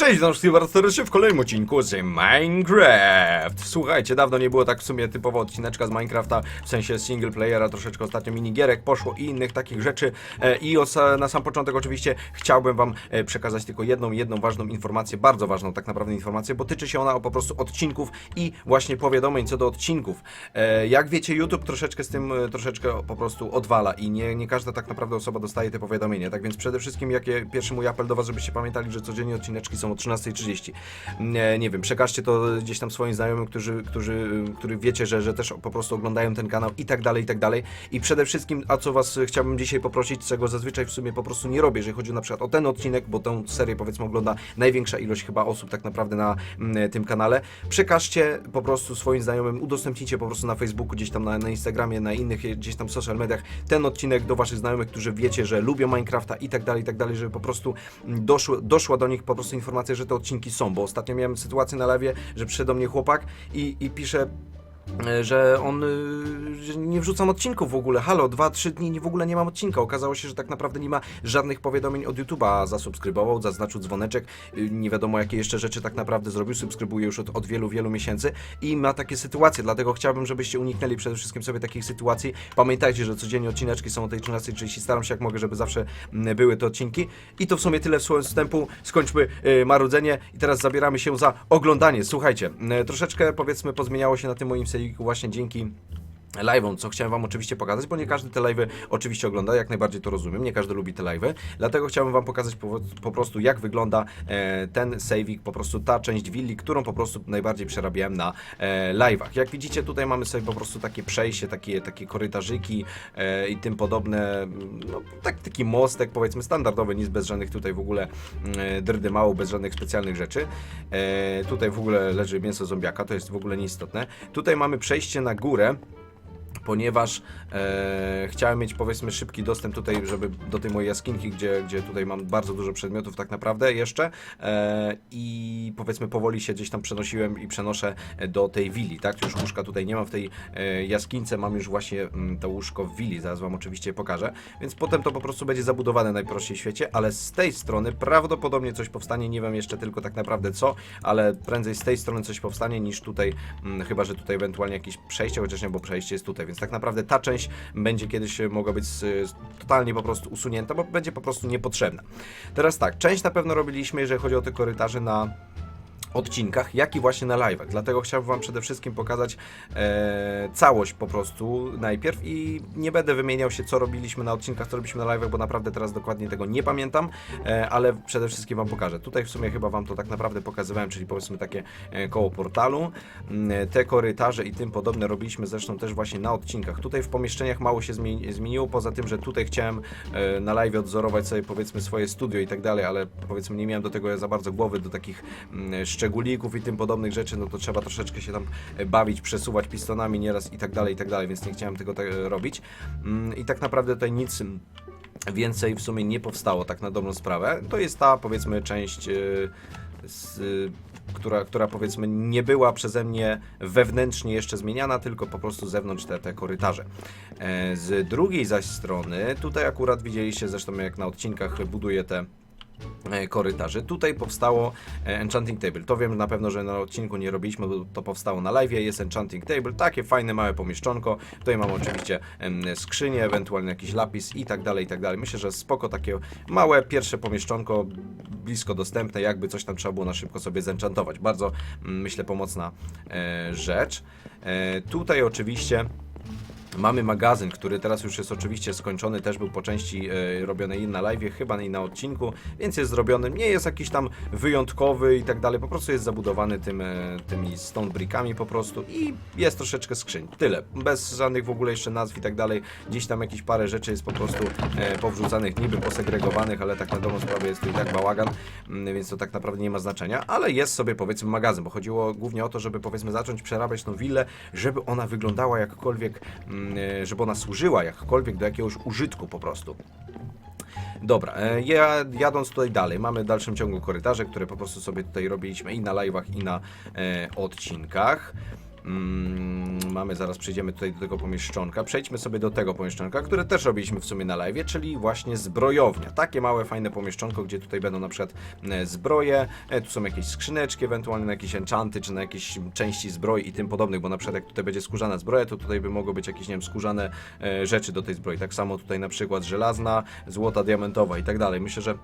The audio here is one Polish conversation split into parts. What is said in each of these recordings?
Cześć, wszystkich bardzo serdecznie w kolejnym odcinku z Minecraft. Słuchajcie, dawno nie było tak w sumie typowo odcineczka z Minecrafta, w sensie single playera, troszeczkę ostatnio minigierek poszło i innych takich rzeczy. E, I na sam początek oczywiście chciałbym wam e, przekazać tylko jedną, jedną ważną informację, bardzo ważną tak naprawdę informację, bo tyczy się ona po prostu odcinków i właśnie powiadomień co do odcinków. E, Jak wiecie, YouTube troszeczkę z tym troszeczkę po prostu odwala i nie, nie każda tak naprawdę osoba dostaje te powiadomienia. Tak więc przede wszystkim jakie pierwszy mój apel do was, żebyście pamiętali, że codziennie odcineczki są o 13.30. Nie, wiem, przekażcie to gdzieś tam swoim znajomym, którzy, którzy, którzy wiecie, że, że też po prostu oglądają ten kanał i tak dalej, i tak dalej. I przede wszystkim, a co was chciałbym dzisiaj poprosić, czego zazwyczaj w sumie po prostu nie robię, jeżeli chodzi na przykład o ten odcinek, bo tę serię powiedzmy ogląda największa ilość chyba osób tak naprawdę na mm, tym kanale. Przekażcie po prostu swoim znajomym, udostępnijcie po prostu na Facebooku, gdzieś tam na, na Instagramie, na innych gdzieś tam social mediach ten odcinek do waszych znajomych, którzy wiecie, że lubią Minecrafta i tak dalej, i tak dalej, żeby po prostu mm, doszło, doszła do nich po prostu informacja, że te odcinki są, bo ostatnio miałem sytuację na lewie, że przyszedł do mnie chłopak i, i pisze że on y, że nie wrzucam odcinków w ogóle. Halo, dwa, trzy dni nie- w ogóle nie mam odcinka. Okazało się, że tak naprawdę nie ma żadnych powiadomień od YouTube'a. Zasubskrybował, zaznaczył dzwoneczek, y, nie wiadomo jakie jeszcze rzeczy tak naprawdę zrobił. Subskrybuje już od, od wielu, wielu miesięcy i ma takie sytuacje. Dlatego chciałbym, żebyście uniknęli przede wszystkim sobie takich sytuacji. Pamiętajcie, że codziennie odcineczki są o tej 13.30. Staram się jak mogę, żeby zawsze były te odcinki. I to w sumie tyle w swoim wstępu. Skończmy y, marudzenie i teraz zabieramy się za oglądanie. Słuchajcie, troszeczkę powiedzmy pozmieniało się na tym moim sejliku właśnie dzięki live'om, co chciałem wam oczywiście pokazać, bo nie każdy te live'y oczywiście ogląda, jak najbardziej to rozumiem, nie każdy lubi te live'y, dlatego chciałbym wam pokazać po, po prostu jak wygląda e, ten saveik, po prostu ta część willi, którą po prostu najbardziej przerabiałem na e, live'ach. Jak widzicie tutaj mamy sobie po prostu takie przejście, takie, takie korytarzyki e, i tym podobne, no tak, taki mostek powiedzmy standardowy, nic bez żadnych tutaj w ogóle e, drdy mało, bez żadnych specjalnych rzeczy. E, tutaj w ogóle leży mięso zombiaka, to jest w ogóle nieistotne. Tutaj mamy przejście na górę, ponieważ e, chciałem mieć powiedzmy szybki dostęp tutaj, żeby do tej mojej jaskinki, gdzie, gdzie tutaj mam bardzo dużo przedmiotów tak naprawdę jeszcze e, i powiedzmy powoli się gdzieś tam przenosiłem i przenoszę do tej willi, tak? Już łóżka tutaj nie mam w tej e, jaskince, mam już właśnie mm, to łóżko w willi, zaraz wam oczywiście pokażę, więc potem to po prostu będzie zabudowane najprościej w świecie, ale z tej strony prawdopodobnie coś powstanie, nie wiem jeszcze tylko tak naprawdę co, ale prędzej z tej strony coś powstanie niż tutaj, mm, chyba że tutaj ewentualnie jakieś przejście, chociaż nie, bo przejście jest tutaj, więc tak naprawdę ta część będzie kiedyś e, mogła być e, totalnie po prostu usunięta, bo będzie po prostu niepotrzebna. Teraz tak, część na pewno robiliśmy, jeżeli chodzi o te korytarze na odcinkach, jak i właśnie na live'ach. Dlatego chciałbym Wam przede wszystkim pokazać e, całość po prostu najpierw i nie będę wymieniał się, co robiliśmy na odcinkach, co robiliśmy na live'ach, bo naprawdę teraz dokładnie tego nie pamiętam, e, ale przede wszystkim Wam pokażę. Tutaj w sumie chyba Wam to tak naprawdę pokazywałem, czyli powiedzmy takie e, koło portalu. Mm, Te korytarze i tym podobne robiliśmy zresztą też właśnie na odcinkach. Tutaj w pomieszczeniach mało się zmieni- zmieniło, poza tym, że tutaj chciałem e, na live odzorować sobie powiedzmy swoje studio i tak dalej, ale powiedzmy nie miałem do tego za bardzo głowy, do takich mm, szczególików i tym podobnych rzeczy, no to trzeba troszeczkę się tam e, bawić, przesuwać pistonami nieraz i tak dalej, i tak dalej, więc nie chciałem tego tak e, robić. Mm, I tak naprawdę tutaj nic więcej w sumie nie powstało, tak na dobrą sprawę. To jest ta powiedzmy część, e, z, która, która powiedzmy nie była przeze mnie wewnętrznie jeszcze zmieniana, tylko po prostu zewnątrz te, te korytarze. Z drugiej zaś strony, tutaj akurat widzieliście zresztą jak na odcinkach buduję te korytarzy. Tutaj powstało e, Enchanting Table. To wiem na pewno, że na odcinku nie robiliśmy, bo to powstało na live. Jest Enchanting Table, takie fajne małe pomieszczonko. Tutaj mam oczywiście skrzynię, ewentualnie jakiś lapis i tak dalej, i tak dalej. Myślę, że spoko takie małe pierwsze pomieszczonko, blisko dostępne, jakby coś tam trzeba było na szybko sobie zenchantować. Bardzo mm, myślę pomocna e, rzecz. E, tutaj oczywiście Mamy magazyn, który teraz już jest oczywiście skończony, też był po części e, robiony i na live, chyba i na odcinku, więc jest zrobiony, nie jest jakiś tam wyjątkowy i tak dalej, po prostu jest zabudowany tym, e, tymi stone brickami po prostu i jest troszeczkę skrzyń, tyle, bez żadnych w ogóle jeszcze nazw i tak dalej, gdzieś tam jakieś parę rzeczy jest po prostu e, powrzucanych, niby posegregowanych, ale tak na dobrą sprawę jest tu i tak bałagan, więc to tak naprawdę nie ma znaczenia, ale jest sobie powiedzmy magazyn, bo chodziło głównie o to, żeby powiedzmy zacząć przerabiać tą willę, żeby ona wyglądała jakkolwiek, mm, żeby ona służyła jakkolwiek do jakiegoś użytku po prostu. Dobra, e, ja, jadąc tutaj dalej, mamy w dalszym ciągu korytarze, które po prostu sobie tutaj robiliśmy i na live'ach, i na e, odcinkach. Mm, mamy, zaraz przejdziemy tutaj do tego pomieszczonka. Przejdźmy sobie do tego pomieszczonka, które też robiliśmy w sumie na live, czyli właśnie zbrojownia. Takie małe, fajne pomieszczonko, gdzie tutaj będą na przykład e, zbroje, e, tu są jakieś skrzyneczki, ewentualnie na jakieś enchanty, czy na jakieś części zbroi i tym podobnych, bo na przykład jak tutaj będzie skórzana zbroja, to tutaj by mogły być jakieś, nie wiem, skórzane e, rzeczy do tej zbroi. Tak samo tutaj na przykład żelazna, złota, diamentowa i tak dalej. Myślę, że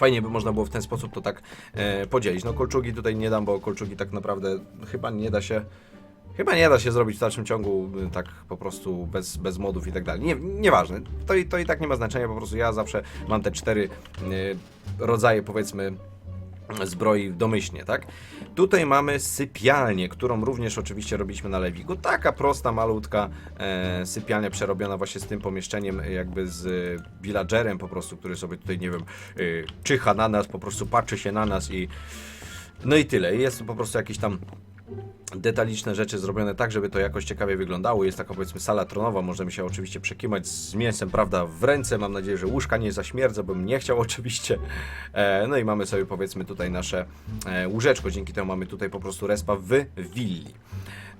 Fajnie by można było w ten sposób to tak e, podzielić. No kolczugi tutaj nie dam, bo kolczugi tak naprawdę chyba nie da się. Chyba nie da się zrobić w dalszym ciągu y, tak po prostu bez, bez modów i tak dalej. Nie, nieważne. To, to i tak nie ma znaczenia, po prostu ja zawsze mam te cztery y, rodzaje powiedzmy zbroi domyślnie, tak? Tutaj mamy sypialnię, którą również oczywiście robiliśmy na Lewigu. Taka prosta, malutka e, sypialnia przerobiona właśnie z tym pomieszczeniem, jakby z e, villagerem po prostu, który sobie tutaj, nie wiem, e, czyha na nas, po prostu patrzy się na nas i no i tyle. Jest po prostu jakieś tam detaliczne rzeczy zrobione tak, żeby to jakoś ciekawie wyglądało. Jest taka powiedzmy sala tronowa, możemy się oczywiście przekimać z mięsem, prawda, w ręce. Mam nadzieję, że łóżka nie zaśmierdzą, bym nie chciał oczywiście. E, no i mamy sobie powiedzmy tutaj nasze e, łóżeczko, dzięki temu mamy tutaj po prostu respa w willi.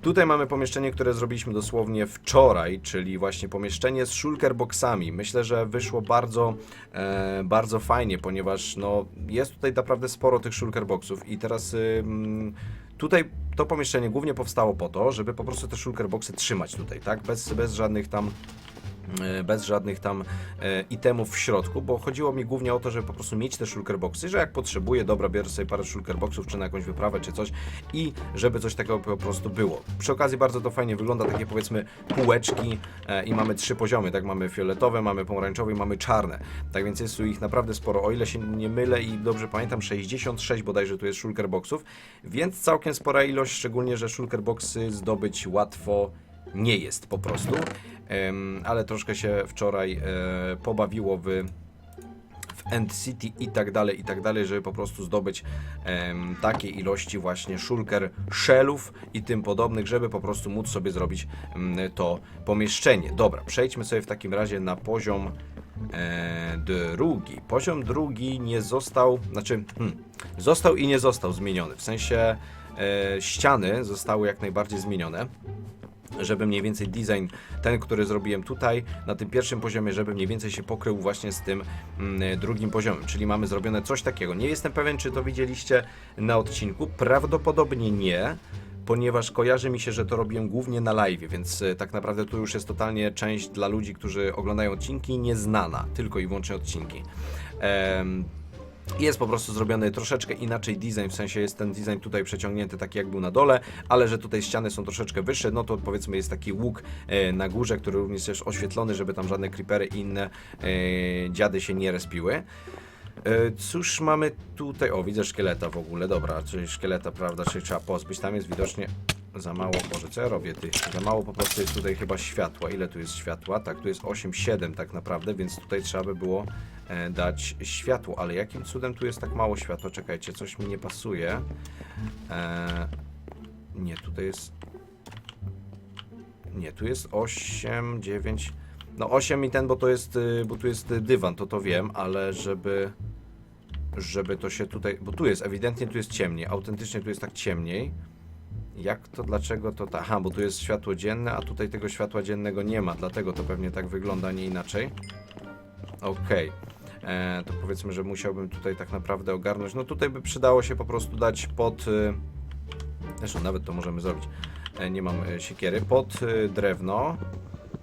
Tutaj mamy pomieszczenie, które zrobiliśmy dosłownie wczoraj, czyli właśnie pomieszczenie z shulker boxami. Myślę, że wyszło bardzo, e, bardzo fajnie, ponieważ no, jest tutaj naprawdę sporo tych shulker boxów i teraz ym, tutaj to pomieszczenie głównie powstało po to, żeby po prostu te shulker boxy trzymać tutaj, tak? Bez, bez żadnych tam bez żadnych tam e, itemów w środku, bo chodziło mi głównie o to, żeby po prostu mieć te shulker boxy, że jak potrzebuję, dobra, biorę sobie parę shulker boxów, czy na jakąś wyprawę, czy coś i żeby coś takiego po prostu było. Przy okazji bardzo to fajnie wygląda, takie powiedzmy półeczki e, i mamy trzy poziomy, tak, mamy fioletowe, mamy pomarańczowe i mamy czarne, tak więc jest tu ich naprawdę sporo, o ile się nie mylę i dobrze pamiętam, 66 bodajże tu jest shulker boxów, więc całkiem spora ilość, szczególnie, że shulker boxy zdobyć łatwo nie jest po prostu, ale troszkę się wczoraj e, pobawiło w End City i tak dalej, i tak dalej, żeby po prostu zdobyć takie ilości właśnie shulker shellów i tym podobnych, żeby po prostu móc sobie zrobić em, to pomieszczenie. Dobra, przejdźmy sobie w takim razie na poziom e, drugi. Poziom drugi nie został, znaczy hmm, został i nie został zmieniony, w sensie e, ściany zostały jak najbardziej zmienione żeby mniej więcej design, ten, który zrobiłem tutaj, na tym pierwszym poziomie, żeby mniej więcej się pokrył właśnie z tym mm, drugim poziomem, czyli mamy zrobione coś takiego. Nie jestem pewien, czy to widzieliście na odcinku, prawdopodobnie nie, ponieważ kojarzy mi się, że to robiłem głównie na live, więc e, tak naprawdę tu już jest totalnie część dla ludzi, którzy oglądają odcinki, nieznana, tylko i wyłącznie odcinki. Em, jest po prostu zrobiony troszeczkę inaczej design, w sensie jest ten design tutaj przeciągnięty taki jak był na dole, ale że tutaj ściany są troszeczkę wyższe, no to powiedzmy jest taki łuk e, na górze, który również jest oświetlony, żeby tam żadne creepery i inne e, dziady się nie respiły. E, Cóż mamy tutaj? O, widzę szkieleta w ogóle, dobra, czyli szkieleta, prawda, czyli trzeba pozbyć. Tam jest widocznie za mało, Boże, co ja robię, ty? Za mało po prostu jest tutaj chyba światła. Ile tu jest światła? Tak, tu jest 8,7 tak naprawdę, więc tutaj trzeba by było e, dać światło, ale jakim cudem tu jest tak mało światła? Czekajcie, coś mi nie pasuje. E, nie, tutaj jest... Nie, tu jest 8, 9... No 8 i ten, bo to jest, y, bo tu jest y, dywan, to to wiem, ale żeby żeby to się tutaj, bo tu jest, ewidentnie tu jest ciemniej, autentycznie tu jest tak ciemniej. Jak to, dlaczego to tak? Aha, bo tu jest światło dzienne, a tutaj tego światła dziennego nie ma, dlatego to pewnie tak wygląda, nie inaczej. Okej. E, To powiedzmy, że musiałbym tutaj tak naprawdę ogarnąć. No tutaj by przydało się po prostu dać pod... y, Zresztą nawet to możemy zrobić. E, Nie mam e, siekiery. Pod y, drewno.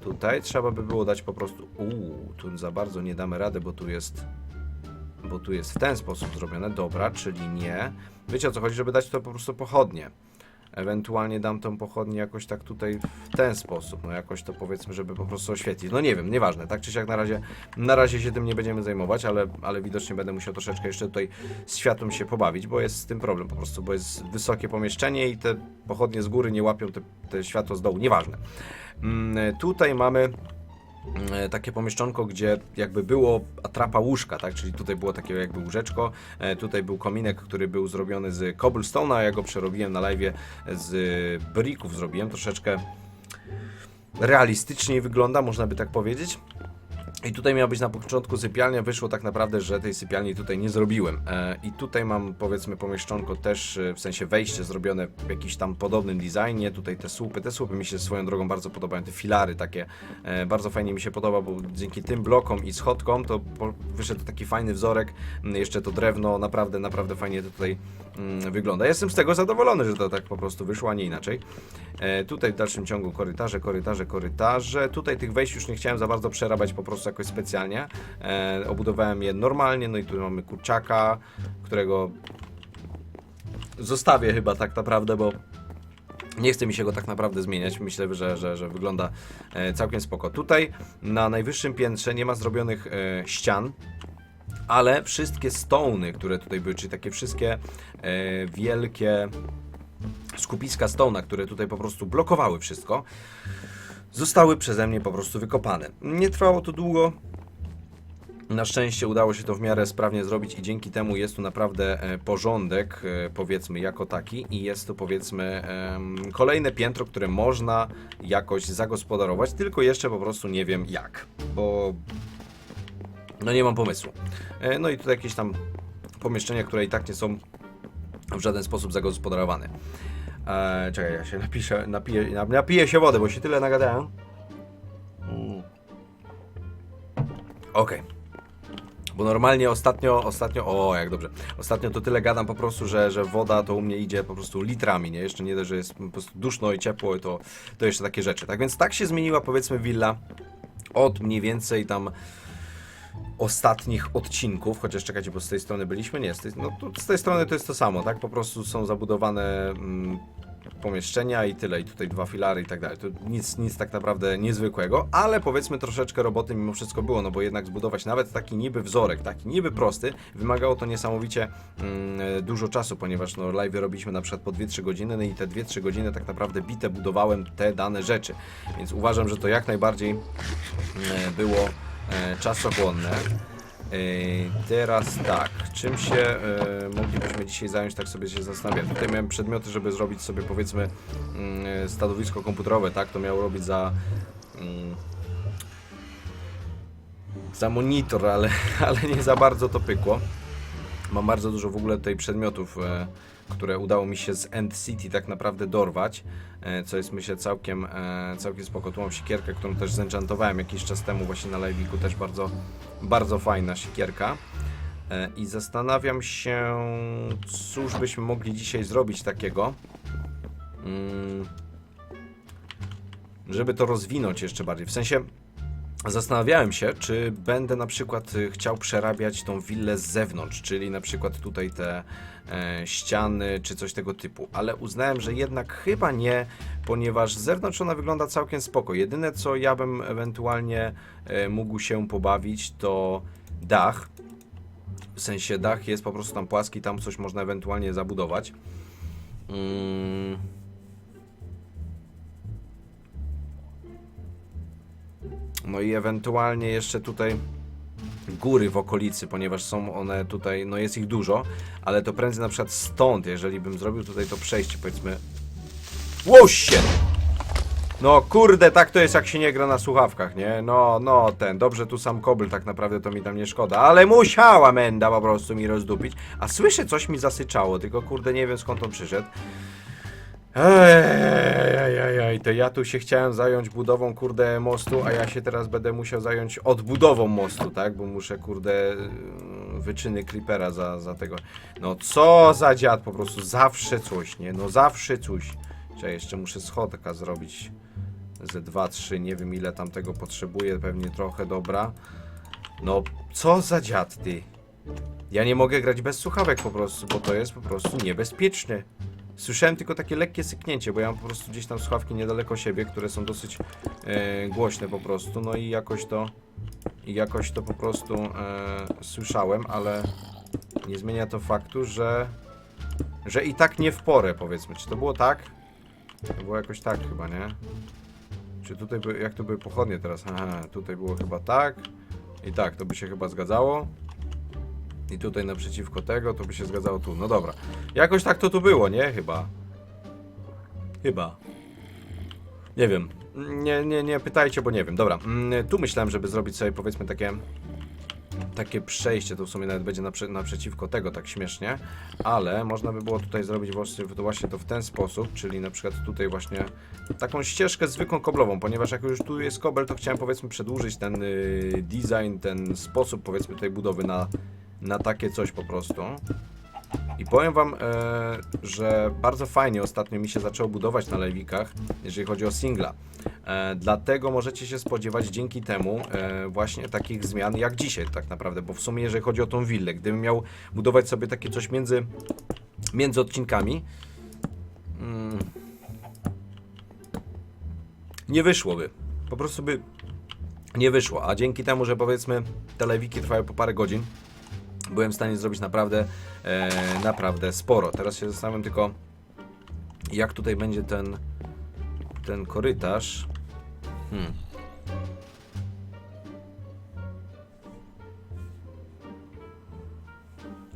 Tutaj trzeba by było dać po prostu... Uuu, tu za bardzo nie damy rady, bo tu jest bo tu jest w ten sposób zrobione, dobra, czyli nie. Wiecie o co chodzi, żeby dać to po prostu pochodnie. Ewentualnie dam tą pochodnię jakoś tak tutaj w ten sposób, no jakoś to powiedzmy, żeby po prostu oświetlić. No nie wiem, nieważne, tak czy siak na razie, na razie się tym nie będziemy zajmować, ale, ale widocznie będę musiał troszeczkę jeszcze tutaj z światłem się pobawić, bo jest z tym problem po prostu, bo jest wysokie pomieszczenie i te pochodnie z góry nie łapią te, te światło z dołu, nieważne. Mm, tutaj mamy takie pomieszczonko, gdzie jakby było atrapa łóżka, tak? Czyli tutaj było takie jakby łóżeczko, e, tutaj był kominek, który był zrobiony z cobblestone'a, ja go przerobiłem na live z bricków zrobiłem, troszeczkę realistyczniej wygląda, można by tak powiedzieć. I tutaj miała być na początku sypialnia, wyszło tak naprawdę, że tej sypialni tutaj nie zrobiłem. E, I tutaj mam powiedzmy pomieszczonko też, e, w sensie wejście zrobione w jakiś tam podobnym designie. Tutaj te słupy, te słupy mi się swoją drogą bardzo podobają, te filary takie. E, bardzo fajnie mi się podoba, bo dzięki tym blokom i schodkom to wyszedł taki fajny wzorek. Mm, Jeszcze to drewno, naprawdę, naprawdę fajnie to tutaj mm, wygląda. Jestem z tego zadowolony, że to tak po prostu wyszło, a nie inaczej. Tutaj w dalszym ciągu korytarze, korytarze, korytarze. Tutaj tych wejść już nie chciałem za bardzo przerabiać po prostu jakoś specjalnie. E, obudowałem je normalnie, no i tu mamy kurczaka, którego zostawię chyba tak naprawdę, bo nie chce mi się go tak naprawdę zmieniać. Myślę, że, że, że wygląda e, całkiem spoko. Tutaj na najwyższym piętrze nie ma zrobionych e, ścian, ale wszystkie stony, które tutaj były, czyli takie wszystkie e, wielkie skupiska stona, które tutaj po prostu blokowały wszystko, zostały przeze mnie po prostu wykopane. Nie trwało to długo. Na szczęście udało się to w miarę sprawnie zrobić i dzięki temu jest tu naprawdę e, porządek, e, powiedzmy, jako taki i jest to powiedzmy kolejne piętro, które można jakoś zagospodarować, tylko jeszcze po prostu nie wiem jak, bo no nie mam pomysłu. E, No i tutaj jakieś tam pomieszczenia, które i tak nie są w żaden sposób zagospodarowane. Eee, czekaj, ja się napiszę, napiję, nap- napiję się wody, bo się tyle nagadałem. Mm. Okej. Bo normalnie ostatnio, ostatnio, o jak dobrze, ostatnio to tyle gadam po prostu, że, że woda to u mnie idzie po prostu litrami, nie? Jeszcze nie dość, że jest po prostu duszno i ciepło, to, to jeszcze takie rzeczy. Tak więc tak się zmieniła powiedzmy willa od mniej więcej tam ostatnich odcinków, chociaż czekajcie, bo z tej strony byliśmy, nie, z tej, no, z tej strony to jest to samo, tak, po prostu są zabudowane mm, pomieszczenia i tyle, i tutaj dwa filary i tak dalej, to nic, nic tak naprawdę niezwykłego, ale powiedzmy troszeczkę roboty mimo wszystko było, no bo jednak zbudować nawet taki niby wzorek, taki niby prosty, wymagało to niesamowicie mm, dużo czasu, ponieważ no live robiliśmy na przykład po 2-3 godziny, no i te 2-3 godziny tak naprawdę bite budowałem te dane rzeczy, więc uważam, że to jak najbardziej mm, było e, czasochłonne. E, teraz tak, czym się e, moglibyśmy dzisiaj zająć, tak sobie się zastanawiam. Tutaj miałem przedmioty, żeby zrobić sobie powiedzmy mm, stanowisko komputerowe, tak? To miało robić za mm, za monitor, ale, ale nie za bardzo to pykło. Mam bardzo dużo w ogóle tutaj przedmiotów, e, które udało mi się z End City tak naprawdę dorwać, e, co jest myślę całkiem, e, całkiem spoko. Tu mam siekierkę, którą też zenchantowałem jakiś czas temu właśnie na live'iku, też bardzo, bardzo fajna siekierka. E, I zastanawiam się, cóż byśmy mogli dzisiaj zrobić takiego, mm, żeby to rozwinąć jeszcze bardziej. W sensie, Zastanawiałem się, czy będę na przykład y, chciał przerabiać tą willę z zewnątrz, czyli na przykład tutaj te e, ściany, czy coś tego typu, ale uznałem, że jednak chyba nie, ponieważ z zewnątrz ona wygląda całkiem spoko. Jedyne co ja bym ewentualnie e, mógł się pobawić to dach. W sensie dach jest po prostu tam płaski, tam coś można ewentualnie zabudować. Mm. No i ewentualnie jeszcze tutaj góry w okolicy, ponieważ są one tutaj, no jest ich dużo, ale to prędzej na przykład stąd, jeżeli bym zrobił tutaj to przejście, powiedzmy... Łosie! No kurde, tak to jest jak się nie gra na słuchawkach, nie? No, no, ten, dobrze tu sam kobel, tak naprawdę to mi tam nie szkoda, ale musiała menda po prostu mi rozdupić. A słyszę, coś mi zasyczało, tylko kurde nie wiem skąd on przyszedł. Ej, to ja tu się chciałem zająć budową, kurde, mostu, a ja się teraz będę musiał zająć odbudową mostu, tak? Bo muszę, kurde, yy, wyczyny creepera za, za tego. No co za dziad, po prostu zawsze coś, nie? No zawsze coś. Czekaj, jeszcze muszę schodka zrobić ze 2, 3, nie wiem ile tam tego potrzebuję, pewnie trochę, dobra. No, co za dziad, ty? Ja nie mogę grać bez słuchawek po prostu, bo to jest po prostu niebezpieczne. Słyszałem tylko takie lekkie syknięcie, bo ja mam po prostu gdzieś tam słuchawki niedaleko siebie, które są dosyć e, głośne po prostu, no i jakoś to i jakoś to po prostu e, słyszałem, ale nie zmienia to faktu, że że i tak nie w porę, powiedzmy. Czy to było tak? To było jakoś tak chyba, nie? Czy tutaj, by, jak to były pochodnie teraz? Aha, tutaj było chyba tak i tak, to by się chyba zgadzało. I tutaj naprzeciwko tego to by się zgadzało tu. No dobra. Jakoś tak to tu było, nie? Chyba. Chyba. Nie wiem. Nie, nie, nie pytajcie, bo nie wiem. Dobra, mm, tu myślałem, żeby zrobić sobie powiedzmy takie takie przejście, to w sumie nawet będzie naprze naprzeciwko tego tak śmiesznie, ale można by było tutaj zrobić właśnie, właśnie to w ten sposób, czyli na przykład tutaj właśnie taką ścieżkę zwykłą koblową, ponieważ jak już tu jest kobel, to chciałem powiedzmy przedłużyć ten y, design, ten sposób powiedzmy tej budowy na, na takie coś po prostu. I powiem wam, e, że bardzo fajnie ostatnio mi się zaczęło budować na lewikach, jeżeli chodzi o singla. E, dlatego możecie się spodziewać dzięki temu e, właśnie takich zmian jak dzisiaj tak naprawdę, bo w sumie jeżeli chodzi o tą willę, gdybym miał budować sobie takie coś między, między odcinkami, mm, nie wyszłoby. Po prostu by nie wyszło, a dzięki temu, że powiedzmy te lewiki trwają po parę godzin, byłem w stanie zrobić naprawdę, e, naprawdę sporo. Teraz się zastanawiam tylko, jak tutaj będzie ten, ten korytarz. Hmm.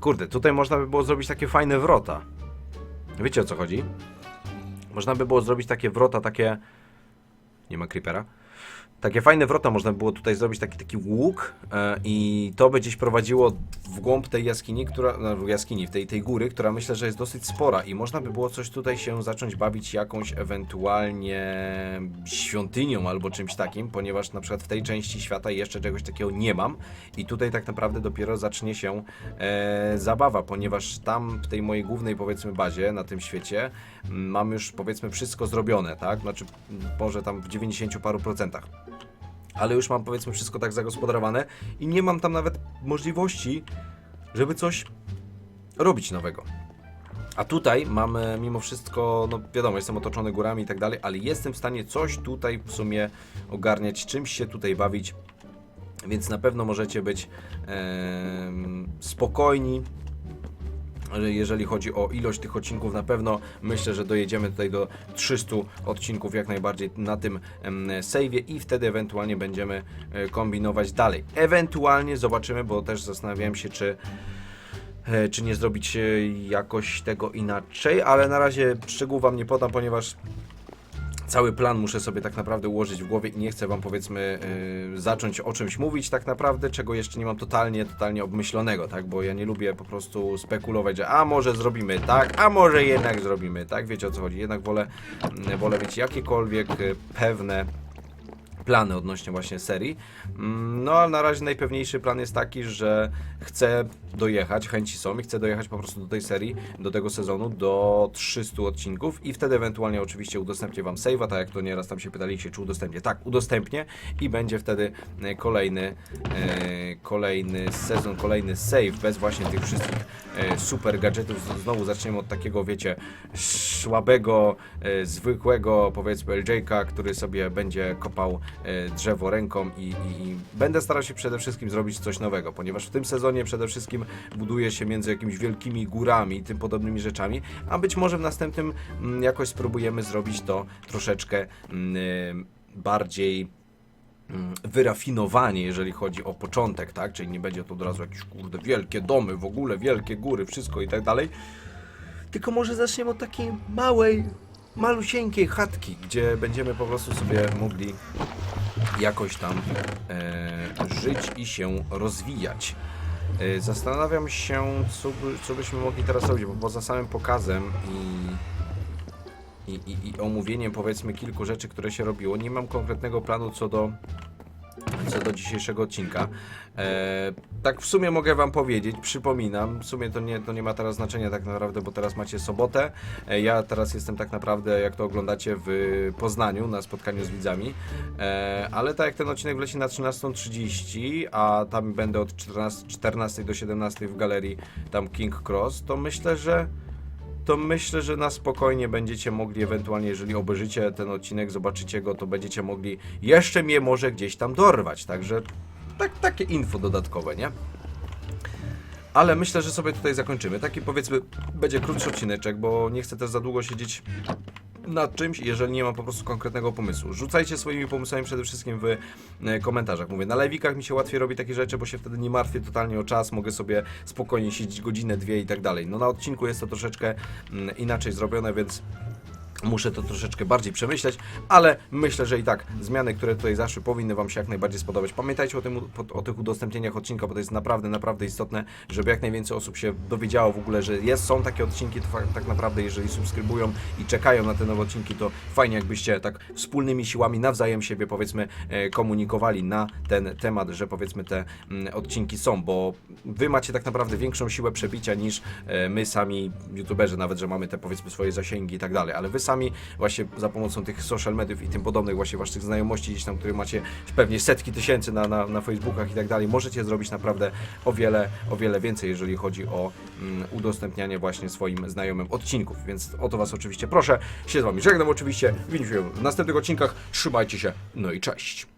Kurde, tutaj można by było zrobić takie fajne wrota. Wiecie o co chodzi? Można by było zrobić takie wrota, takie... Nie ma creepera. Takie fajne wrota można by było tutaj zrobić, taki taki łuk e, i to by gdzieś prowadziło w głąb tej jaskini, która, no, jaskini, w tej, tej góry, która myślę, że jest dosyć spora. I można by było coś tutaj się zacząć bawić jakąś ewentualnie świątynią albo czymś takim, ponieważ na przykład w tej części świata jeszcze czegoś takiego nie mam. I tutaj tak naprawdę dopiero zacznie się e, zabawa, ponieważ tam w tej mojej głównej powiedzmy bazie na tym świecie m, mam już powiedzmy wszystko zrobione, tak? Znaczy może tam w 90 paru procentach ale już mam powiedzmy wszystko tak zagospodarowane i nie mam tam nawet możliwości, żeby coś robić nowego. A tutaj mamy mimo wszystko, no wiadomo, jestem otoczony górami i tak dalej, ale jestem w stanie coś tutaj w sumie ogarniać, czymś się tutaj bawić, więc na pewno możecie być spokojni, jeżeli chodzi o ilość tych odcinków, na pewno myślę, że dojedziemy tutaj do 300 odcinków jak najbardziej na tym save'ie i wtedy ewentualnie będziemy e, kombinować dalej. Ewentualnie zobaczymy, bo też zastanawiałem się, czy e, czy nie zrobić e, jakoś tego inaczej, ale na razie szczegółów wam nie podam, ponieważ cały plan muszę sobie tak naprawdę ułożyć w głowie i nie chcę wam powiedzmy yy, zacząć o czymś mówić tak naprawdę, czego jeszcze nie mam totalnie, totalnie obmyślonego, tak, bo ja nie lubię po prostu spekulować, że a może zrobimy tak, a może jednak zrobimy tak, wiecie o co chodzi, jednak wolę, wolę mieć jakiekolwiek y, pewne plany odnośnie właśnie serii. Mm, No ale na razie najpewniejszy plan jest taki, że chcę dojechać, chęci są i chcę dojechać po prostu do tej serii, do tego sezonu, do 300 odcinków i wtedy ewentualnie oczywiście udostępnię wam save'a, tak jak to nieraz tam się pytaliście, czy udostępnię. Tak, udostępnię i będzie wtedy e, kolejny, e, kolejny sezon, kolejny save bez właśnie tych wszystkich e, super gadżetów. Znowu zaczniemy od takiego, wiecie, słabego, e, zwykłego, powiedzmy, LJ-ka, który sobie będzie kopał drzewo ręką i, i, i będę starał się przede wszystkim zrobić coś nowego, ponieważ w tym sezonie przede wszystkim buduje się między jakimiś wielkimi górami i tym podobnymi rzeczami, a być może w następnym mm, jakoś spróbujemy zrobić to troszeczkę mm, bardziej mm, wyrafinowanie, jeżeli chodzi o początek, tak? Czyli nie będzie to od razu jakieś kurde wielkie domy, w ogóle wielkie góry, wszystko i tak dalej. Tylko może zaczniemy od takiej małej, malusieńkiej chatki, gdzie będziemy po prostu sobie mogli jakoś tam e, żyć i się rozwijać. E, zastanawiam się, co, co byśmy mogli teraz robić, bo poza samym pokazem i, i, i, i omówieniem powiedzmy kilku rzeczy, które się robiło, nie mam konkretnego planu co do co do dzisiejszego odcinka. E, tak w sumie mogę wam powiedzieć, przypominam, w sumie to nie, to nie ma teraz znaczenia tak naprawdę, bo teraz macie sobotę. E, ja teraz jestem tak naprawdę, jak to oglądacie, w Poznaniu na spotkaniu z widzami. E, ale tak jak ten odcinek wleci na 13.30, a tam będę od 14, 14 do 17 w galerii tam King Cross, to myślę, że to myślę, że na spokojnie będziecie mogli, ewentualnie jeżeli obejrzycie ten odcinek, zobaczycie go, to będziecie mogli jeszcze mnie może gdzieś tam dorwać. Także tak, takie info dodatkowe, nie? Ale myślę, że sobie tutaj zakończymy. Taki powiedzmy będzie krótszy odcineczek, bo nie chcę też za długo siedzieć nad czymś, jeżeli nie mam po prostu konkretnego pomysłu. Rzucajcie swoimi pomysłami przede wszystkim w e, komentarzach. Mówię, na lewikach mi się łatwiej robi takie rzeczy, bo się wtedy nie martwię totalnie o czas, mogę sobie spokojnie siedzieć godzinę, dwie i tak dalej. No na odcinku jest to troszeczkę mm, inaczej zrobione, więc Muszę to troszeczkę bardziej przemyśleć, ale myślę, że i tak zmiany, które tutaj zaszły, powinny Wam się jak najbardziej spodobać. Pamiętajcie o, tym, o, tych udostępnieniach odcinka, bo to jest naprawdę, naprawdę istotne, żeby jak najwięcej osób się dowiedziało w ogóle, że jest, są takie odcinki, to tak naprawdę jeżeli subskrybują i czekają na te nowe odcinki, to fajnie jakbyście tak wspólnymi siłami nawzajem siebie powiedzmy e, komunikowali na ten temat, że powiedzmy te mm, odcinki są, bo Wy macie tak naprawdę większą siłę przebicia niż e, my sami youtuberzy, nawet, że mamy te powiedzmy swoje zasięgi i tak dalej, ale Wy sami właśnie za pomocą tych social mediów i tym podobnych właśnie waszych znajomości gdzieś tam, które macie pewnie setki tysięcy na, na, na Facebookach i tak dalej, możecie zrobić naprawdę o wiele, o wiele więcej, jeżeli chodzi o mm, udostępnianie właśnie swoim znajomym odcinków, więc o to was oczywiście proszę. Się z wami żegnam oczywiście, widzimy się w następnych odcinkach, trzymajcie się, no i cześć.